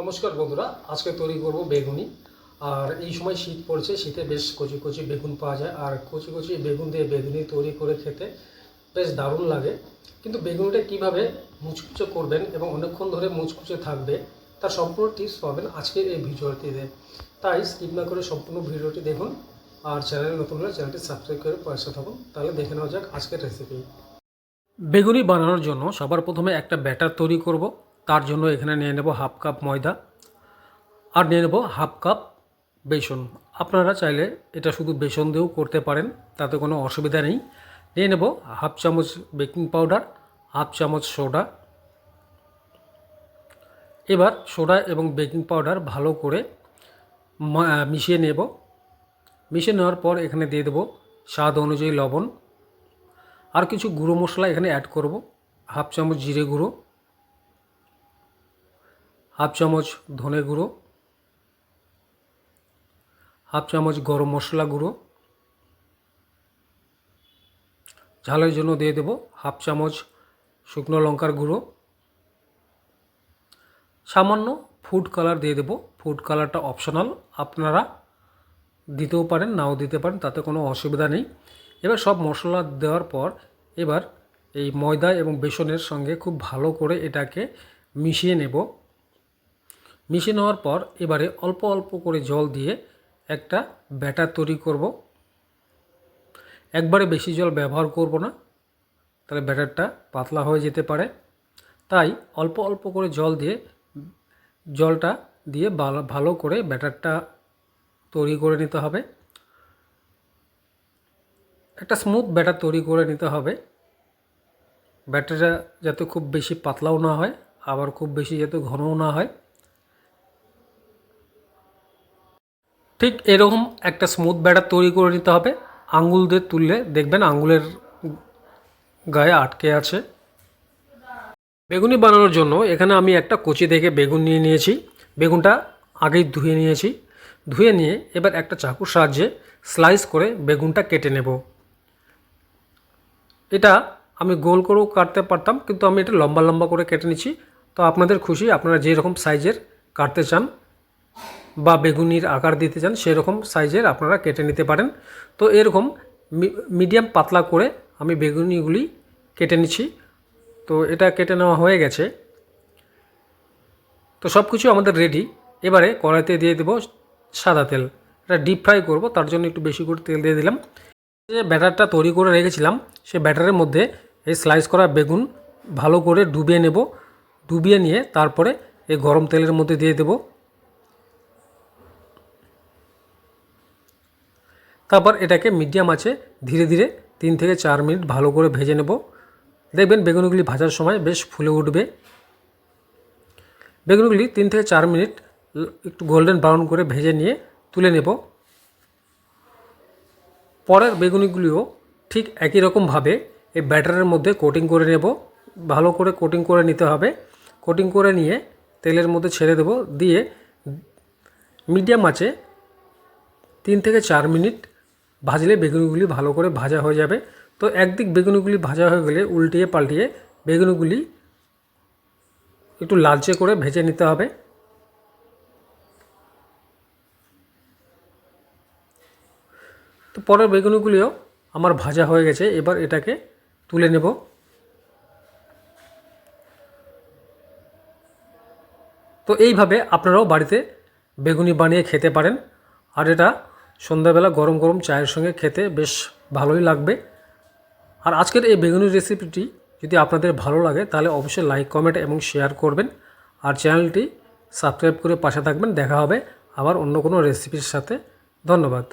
নমস্কার বন্ধুরা, আজকে তৈরি করব বেগুনি। আর এই সময় শীত পড়ছে, শীতে বেশ কচি কচি বেগুন পাওয়া যায়। আর কচি কচি বেগুন দিয়ে বেগুনি তৈরি করে খেতে বেশ দারুণ লাগে। কিন্তু বেগুনিটা কীভাবে মুচকুচে করবেন এবং অনেকক্ষণ ধরে মুচকুচে থাকবে, তার সম্পূর্ণ টিপস পাবেন আজকের এই ভিডিওটিতে। তাই স্কিপ না করে সম্পূর্ণ ভিডিওটি দেখুন। আর চ্যানেলে নতুন হলে চ্যানেলটি সাবস্ক্রাইব করে পয়সা থাকুন। তাহলে দেখে নেওয়া যাক আজকের রেসিপি বেগুনি বানানোর জন্য সবার প্রথমে একটা ব্যাটার তৈরি করব। তার জন্য এখানে নিয়ে নেব হাফ কাপ ময়দা আর নিয়ে নেব হাফ কাপ বেসন। আপনারা চাইলে এটা শুধু বেসন দিয়েও করতে পারেন, তাতে কোনো অসুবিধা নেই। নিয়ে নেব হাফ চামচ বেকিং পাউডার, হাফ চামচ সোডা। এবার সোডা এবং বেকিং পাউডার ভালো করে মিশিয়ে নেব। মিশিয়ে নেওয়ার পর এখানে দিয়ে দেবো স্বাদ অনুযায়ী লবণ। আর কিছু গুঁড়ো মশলা এখানে অ্যাড করব, হাফ চামচ জিরে গুঁড়ো। হাফ চামচ ধনে গুঁড়ো, হাফ চামচ গরম মশলা গুঁড়ো। ঝালের জন্য দিয়ে দেব হাফ চামচ শুকনো লঙ্কার গুঁড়ো। সামান্য ফুড কালার দিয়ে দেব। ফুড কালারটা অপশনাল আপনারা দিতেও পারেন, নাও দিতে পারেন, তাতে কোনো অসুবিধা নেই। এবার সব মশলা দেওয়ার পর এবার এই ময়দা এবং বেসনের সঙ্গে খুব ভালো করে এটাকে মিশিয়ে নেব। মিশিয়ে নেওয়ার পর এবারে অল্প অল্প করে জল দিয়ে একটা ব্যাটার তৈরি করব। একবারে বেশি জল ব্যবহার করব না, তাহলে ব্যাটারটা পাতলা হয়ে যেতে পারে। তাই অল্প অল্প করে জল দিয়ে, জলটা দিয়ে ভালো- ভালো করে ব্যাটারটা তৈরি করে নিতে হবে। একটা স্মুথ ব্যাটার তৈরি করে নিতে হবে। ব্যাটারটা যাতে খুব বেশি পাতলাও না হয়, আবার খুব বেশি যাতে ঘনও না হয়। ঠিক এরকম একটা স্মুথ ব্যাটার তৈরি করে নিতে হবে। আঙ্গুল দিয়ে তুললে দেখবেন আঙ্গুলের গায়ে আটকে আছে। বেগুনি বানানোর জন্য এখানে আমি একটা কচি থেকে বেগুন নিয়ে নিয়েছি। বেগুনটা আগেই ধুয়ে নিয়েছি। ধুয়ে নিয়ে এবার একটা চাকুর সাহায্যে স্লাইস করে বেগুনটা কেটে নেব। এটা আমি গোল করেও কাটতে পারতাম, কিন্তু আমি এটা লম্বা লম্বা করে কেটে নিচ্ছি। তো আপনাদের খুশি, আপনারা যেরকম সাইজের কাটতে চান বা বেগুনির আকার দিতে চান, সেরকম সাইজের আপনারা কেটে নিতে পারেন। তো এরকম মিডিয়াম পাতলা করে আমি বেগুনিগুলি কেটে নিচ্ছি। তো এটা কেটে নেওয়া হয়ে গেছে। তো সব কিছু আমাদের রেডি এবারে কড়াইতে দিয়ে দেবো সাদা তেল। এটা ডিপ ফ্রাই করব, তার জন্য একটু বেশি করে তেল দিয়ে দিলাম। যে ব্যাটারটা তৈরি করে রেখেছিলাম, সে ব্যাটারের মধ্যে এই স্লাইস করা বেগুন ভালো করে ডুবিয়ে নেব। ডুবিয়ে নিয়ে তারপরে এই গরম তেলের মধ্যে দিয়ে দেব। তারপর এটাকে মিডিয়াম আছে, ধীরে ধীরে তিন থেকে চার মিনিট ভালো করে ভেজে নেব। দেখবেন বেগুনগুলি ভাজার সময় বেশ ফুলে উঠবে। বেগুনগুলি তিন থেকে চার মিনিট একটু গোল্ডেন ব্রাউন করে ভেজে নিয়ে তুলে নেব। পরের বেগুনিগুলিও ঠিক একই রকমভাবে এই ব্যাটারের মধ্যে কোটিং করে নেব। ভালো করে কোটিং করে নিতে হবে। কোটিং করে নিয়ে তেলের মধ্যে ছেড়ে দেব। দিয়ে মিডিয়াম আছে, তিন থেকে চার মিনিট ভাজলে বেগুনিগুলি ভালো করে ভাজা হয়ে যাবে। তো একদিক বেগুনিগুলি ভাজা হয়ে গেলে উল্টিয়ে পাল্টিয়ে বেগুনিগুলি একটু লালচে করে ভেজে নিতে হবে। তো পরের বেগুনিগুলিও আমার ভাজা হয়ে গেছে, এবার এটাকে তুলে নেব। তো এইভাবে আপনারাও বাড়িতে বেগুনি বানিয়ে খেতে পারেন। আর এটা সন্ধ্যাবেলা গরম গরম চায়ের সঙ্গে খেতে বেশ ভালোই লাগবে। আর আজকের এই বেগুনি রেসিপিটি যদি আপনাদের ভালো লাগে, তাহলে অবশ্যই লাইক কমেন্ট এবং শেয়ার করবেন। আর চ্যানেলটি সাবস্ক্রাইব করে পাশে থাকবেন। দেখা হবে আবার অন্য কোনো রেসিপির সাথে। ধন্যবাদ।